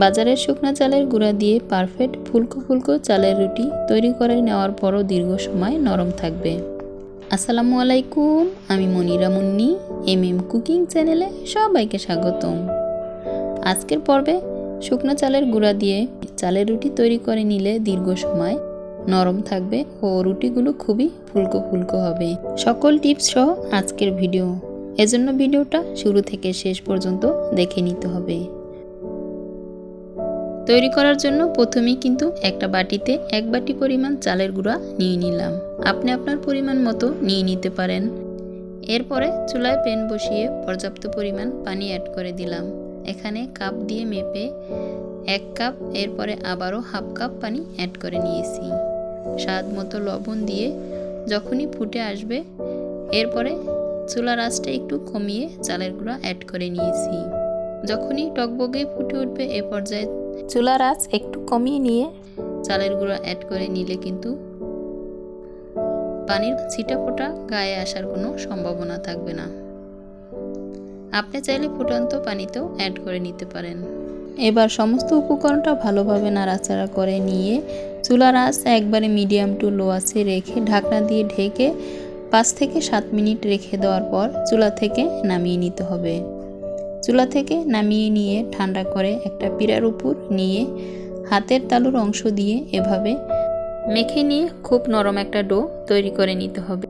বাজারের শুকনো চালের গুঁড়া দিয়ে পারফেক্ট ফুলকো ফুলকো চালের রুটি তৈরি করে নেওয়ার পরও দীর্ঘ সময় নরম থাকবে। আসসালামু আলাইকুম, আমি Monira Munni M M cooking চ্যানেলে সবাইকে স্বাগতম। আজকের পর্বে শুকনো চালের গুঁড়া দিয়ে চালের রুটি তৈরি করে নিলে দীর্ঘ সময় নরম থাকবে ও রুটিগুলো খুবই ফুলকো ফুলকো হবে। সকল টিপস সহ আজকের ভিডিও। এজন্য ভিডিওটা শুরু থেকে শেষ পর্যন্ত দেখে নিতে হবে। তৈরি করার জন্য প্রথমেই কিন্তু একটা বাটিতে এক বাটি পরিমাণ চালের গুঁড়া নিয়ে নিলাম। আপনি আপনার পরিমাণ মতো নিয়ে নিতে পারেন। এরপরে চুলায় প্যান বসিয়ে পর্যাপ্ত পরিমাণ পানি অ্যাড করে দিলাম। এখানে কাপ দিয়ে মেপে এক কাপ, এরপরে আবারও হাফ কাপ পানি অ্যাড করে নিয়েছি। স্বাদ মতো লবণ দিয়ে যখনই ফুটে আসবে, এরপরে চুলার আঁচটা একটু কমিয়ে চালের গুঁড়া অ্যাড করে নিয়েছি। যখনই টকবগে ফুটে উঠবে এ পর্যায়ে চুলার আঁচ একটু কমিয়ে নিয়ে চালের গুঁড়া অ্যাড করে নিলে কিন্তু পানির ছিটা ফোটা গায়ে আসার কোনো সম্ভাবনা থাকবে না। আপনি চাইলে ফুটন্ত পানিতেও অ্যাড করে নিতে পারেন। এবার সমস্ত উপকরণটা ভালোভাবে নাড়াচাড়া করে নিয়ে চুলার আঁচ একবারে মিডিয়াম টু লো আছে রেখে ঢাকনা দিয়ে ঢেকে পাঁচ থেকে সাত মিনিট রেখে দেওয়ার পর চুলা থেকে নামিয়ে নিতে হবে। চুলা থেকে নামিয়ে নিয়ে ঠান্ডা করে একটা পিড়ার উপর নিয়ে হাতের তালুর অংশ দিয়ে এভাবে মেখে নিয়ে খুব নরম একটা ডো তৈরি করে নিতে হবে।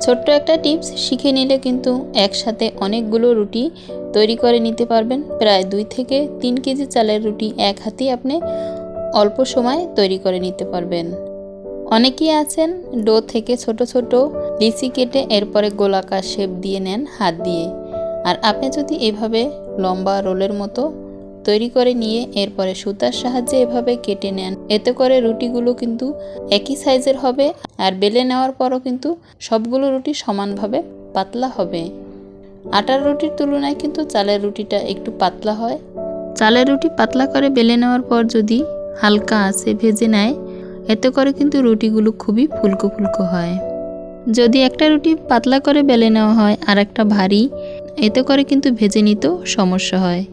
ছোট্ট একটা টিপস শিখে নিলে কিন্তু একসাথে অনেকগুলো রুটি তৈরি করে নিতে পারবেন। প্রায় দুই থেকে তিন কেজি চালের রুটি এক হাতেই আপনি অল্প সময় তৈরি করে নিতে পারবেন। অনেকেই আছেন ডো থেকে ছোট ছোট লিচি কেটে এরপরে গোলাকার শেপ দিয়ে নেন হাত দিয়ে। আর আপনি যদি এভাবে লম্বা রোলের মতো তৈরি করে নিয়ে এরপরে সুতার সাহায্যে এভাবে কেটে নেন, এতে করে রুটিগুলো কিন্তু একই সাইজের হবে আর বেলে নেওয়ার পরও কিন্তু সবগুলো রুটি সমানভাবে পাতলা হবে। আটার রুটির তুলনায় কিন্তু চালের রুটিটা একটু পাতলা হয়। চালের রুটি পাতলা করে বেলে নেওয়ার পর যদি হালকা আছে ভেজে নেয় এতে করে কিন্তু রুটিগুলো খুবই ফুলকো ফুলকো হয়। যদি একটা রুটি পাতলা করে বেলে নেওয়া হয় আর একটা ভারী, এতে করে কিন্তু ভেজে নিতেও সমস্যা হয়।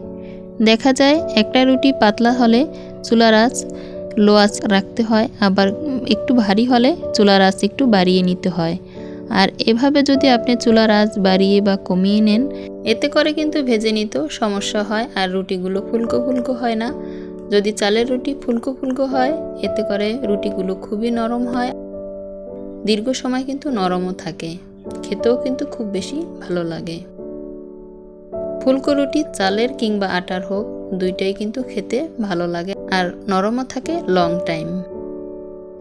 দেখা যায় একটা রুটি পাতলা হলে চুলার আঁচ লো আঁচ রাখতে হয়, আবার একটু ভারী হলে চুলার আঁচ একটু বাড়িয়ে নিতে হয়। আর এভাবে যদি আপনি চুলার আঁচ বাড়িয়ে বা কমিয়ে নেন, এতে করে কিন্তু ভেজে নিতেও সমস্যা হয় আর রুটিগুলো ফুলকো ফুলকো হয় না। যদি চালের রুটি ফুলকো ফুলকো হয়, এতে করে রুটিগুলো খুবই নরম হয়। দীর্ঘ সময় কিন্তু নরমও থাকে। খেতেও কিন্তু খুব বেশি ভালো লাগে। ফুলকো রুটি চালের কিংবা আটার হোক, দুইটাই কিন্তু খেতে ভালো লাগে আর নরমও থাকে লং টাইম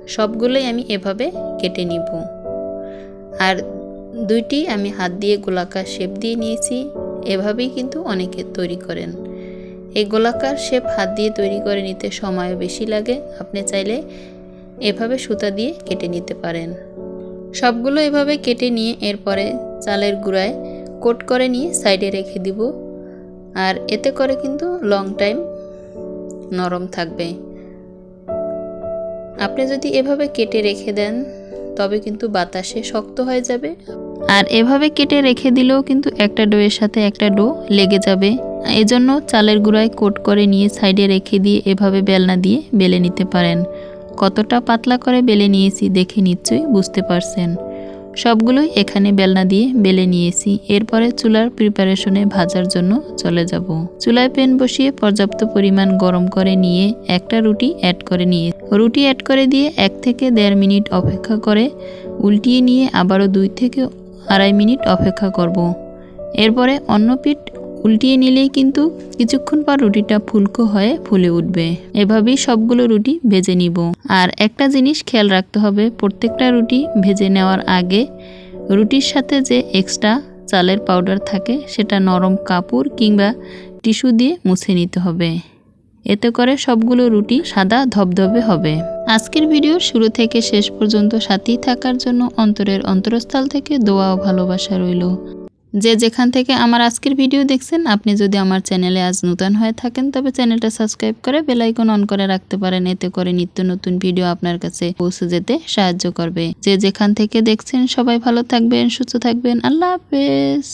সবগুলোই আমি এভাবে কেটে নিব। আর দুইটি আমি হাত দিয়ে গোলাকার শেপ দিয়ে নিয়েছি। এভাবেই কিন্তু অনেকে তৈরি করেন। এই গোলাকার শেপ হাত দিয়ে তৈরি করে নিতে সময় বেশি লাগে। আপনি চাইলে এভাবে সুতা দিয়ে কেটে নিতে পারেন। সবগুলো এভাবে কেটে নিয়ে এরপরে চালের গুঁড়ায় কোট করে নিয়ে সাইডে রেখে দিব। আর এতে করে কিন্তু লং টাইম নরম থাকবে। আপনি যদি এভাবে কেটে রেখে দেন, তবে কিন্তু বাতাসে শক্ত হয়ে যাবে। আর এভাবে কেটে রেখে দিলেও কিন্তু একটা ডোয়ের সাথে একটা ডো লেগে যাবে। এজন্য চালের গুঁড়ায় কোট করে নিয়ে সাইডে রেখে দিয়ে এভাবে বেলনা দিয়ে বেলে নিতে পারেন। কতটা পাতলা করে বেলে নিয়েছি দেখে নিশ্চয়ই বুঝতে পারছেন। সবগুলোই এখানে বেলনা দিয়ে বেলে নিয়েছি। এরপরে চুলার প্রিপারেশনে ভাজার জন্য চলে যাব। চুলায় প্যান বসিয়ে পর্যাপ্ত পরিমাণ গরম করে নিয়ে একটা রুটি অ্যাড করে নিয়ে রুটি অ্যাড করে দিয়ে এক থেকে দেড় মিনিট অপেক্ষা করে উল্টিয়ে নিয়ে আবারও দুই থেকে আড়াই মিনিট অপেক্ষা করব। এরপরে অন্য পিঠ উল্টিয়ে নিলেই কিন্তু কিছুক্ষণ পর রুটিটা ফুলকো হয়ে ফুলে উঠবে। এভাবেই সবগুলো রুটি ভেজে নিব। আর একটা জিনিস খেয়াল রাখতে হবে, প্রত্যেকটা রুটি ভেজে নেওয়ার আগে রুটির সাথে যে এক্সট্রা চালের পাউডার থাকে সেটা নরম কাপড় কিংবা টিস্যু দিয়ে মুছে নিতে হবে। এতে করে সবগুলো রুটি সাদা ধবধবে হবে। আজকের ভিডিওর শুরু থেকে শেষ পর্যন্ত সাথেই থাকার জন্য অন্তরের অন্তরস্থল থেকে দোয়া ও ভালোবাসা রইল। যে যেখান থেকে আমার আজকের ভিডিও দেখছেন, আপনি যদি আমার চ্যানেলে আজ নতুন হয়ে থাকেন, তবে চ্যানেলটা সাবস্ক্রাইব করে বেলাইকন অন করে রাখতে পারেন। এতে করে নিত্য নতুন ভিডিও আপনার কাছে পৌঁছে যেতে সাহায্য করবে। যে যেখান থেকে দেখছেন, সবাই ভালো থাকবেন, সুস্থ থাকবেন। আল্লাহ হাফেজ।